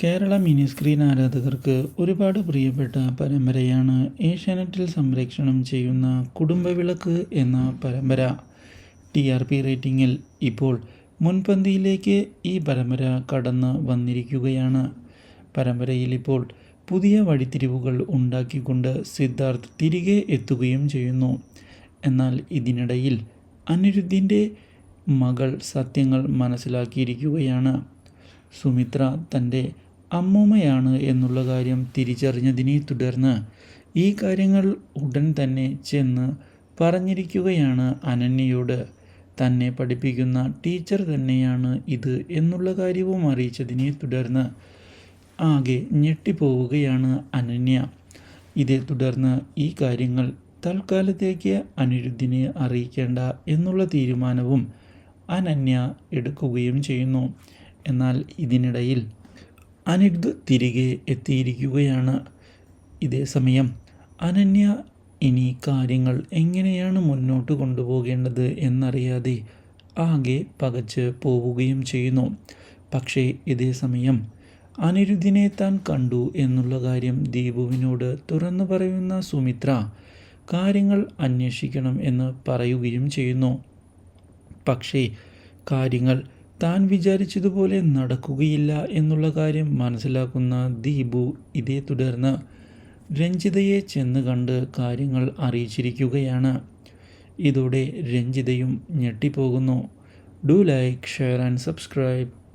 Kerala mini screen ആരാധകർക്ക് ഒരുപാട് പ്രിയപ്പെട്ട പരമ്പരയാണ് ഏഷ്യാനെറ്റിൽ സംപ്രേക്ഷണം ചെയ്യുന്ന കുടുംബവിളക്ക് എന്ന പരമ്പര. ടി ആർ പി റേറ്റിംഗിൽ ഇപ്പോൾ മുൻപന്തിയിലേക്ക് ഈ പരമ്പര കടന്ന് വന്നിരിക്കുകയാണ്. പരമ്പരയിൽ ഇപ്പോൾ പുതിയ വഴിത്തിരിവുകൾ ഉണ്ടാക്കിക്കൊണ്ട് സിദ്ധാർത്ഥ് തിരികെ എത്തുകയും ചെയ്യുന്നു. എന്നാൽ ഇതിനിടയിൽ അനിരുദ്ധിന്റെ മകൾ സത്യങ്ങൾ മനസ്സിലാക്കിയിരിക്കുകയാണ്. സുമിത്ര തന്റെ അമ്മൂമ്മയാണ് എന്നുള്ള കാര്യം തിരിച്ചറിഞ്ഞതിനെ തുടർന്ന് ഈ കാര്യങ്ങൾ ഉടൻ തന്നെ ചെന്ന് പറഞ്ഞിരിക്കുകയാണ് അനന്യയോട്. തന്നെ പഠിപ്പിക്കുന്ന ടീച്ചർ തന്നെയാണ് ഇത് എന്നുള്ള കാര്യവും അറിയിച്ചതിനെ തുടർന്ന് ആകെ ഞെട്ടിപ്പോവുകയാണ് അനന്യ. ഇതേ തുടർന്ന് ഈ കാര്യങ്ങൾ തൽക്കാലത്തേക്ക് അനിരുദ്ധിനെ അറിയിക്കേണ്ട എന്നുള്ള തീരുമാനവും അനന്യ എടുക്കുകയും ചെയ്യുന്നു. എന്നാൽ ഇതിനിടയിൽ അനിരുദ്ധ് തിരികെ എത്തിയിരിക്കുകയാണ് ഇതേ സമയം. അനന്യ ഇനി കാര്യങ്ങൾ എങ്ങനെയാണ് മുന്നോട്ട് കൊണ്ടുപോകേണ്ടത് എന്നറിയാതെ ആകെ പകച്ച് പോവുകയും ചെയ്യുന്നു. പക്ഷേ ഇതേ സമയം അനിരുദ്ധിനെ താൻ കണ്ടു എന്നുള്ള കാര്യം ദീപുവിനോട് തുറന്നു പറയുന്ന സുമിത്ര കാര്യങ്ങൾ അന്വേഷിക്കണം എന്ന് പറയുകയും ചെയ്യുന്നു. പക്ഷേ കാര്യങ്ങൾ താൻ വിചാരിച്ചതുപോലെ നടക്കുകയില്ല എന്നുള്ള കാര്യം മനസ്സിലാക്കുന്ന ദീപു ഇതേ തുടർന്ന് രഞ്ജിതയെ ചെന്ന് കണ്ട് കാര്യങ്ങൾ അറിയിച്ചിരിക്കുകയാണ്. ഇതോടെ രഞ്ജിതയും ഞെട്ടിപ്പോകുന്നു. Do like share and subscribe.